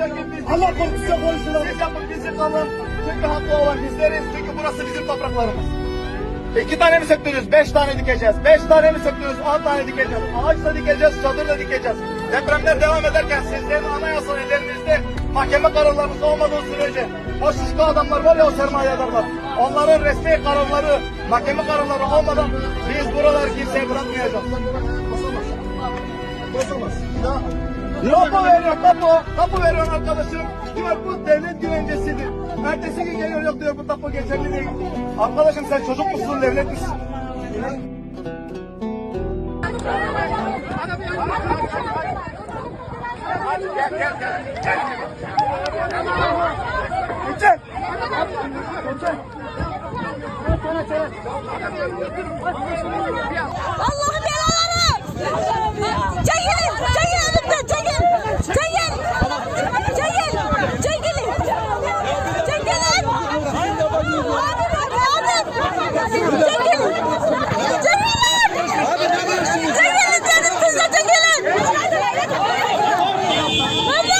Allah korkusu konuşulan. Siz yapın bizi kalın. Çünkü haklı olan bizleriz. Çünkü burası bizim topraklarımız. İki tane mi söktünüz? Beş tane dikeceğiz. Beş tane mi söktünüz? On tane dikeceğiz. Ağaç dikeceğiz, çadır da dikeceğiz. Depremler devam ederken sizlerin anayasal ellerinizde mahkeme kararlarınız olmadığı sürece o şişko adamlar var ya o sermayedarlar. Onların resmi kararları, mahkeme kararları olmadan biz buraları kimseye bırakmayacağız. Basamaz. Ya. Kapı veriyor kapı. Kapı veriyor arkadaşım. Diyor bu devlet güvencesidir. Ertesi gün geliyor yok diyor bu tapu geçerli değil. Arkadaşım sen çocuk musun devlet misin? Geçer. Allah'ın belaları! Çek Bye-bye.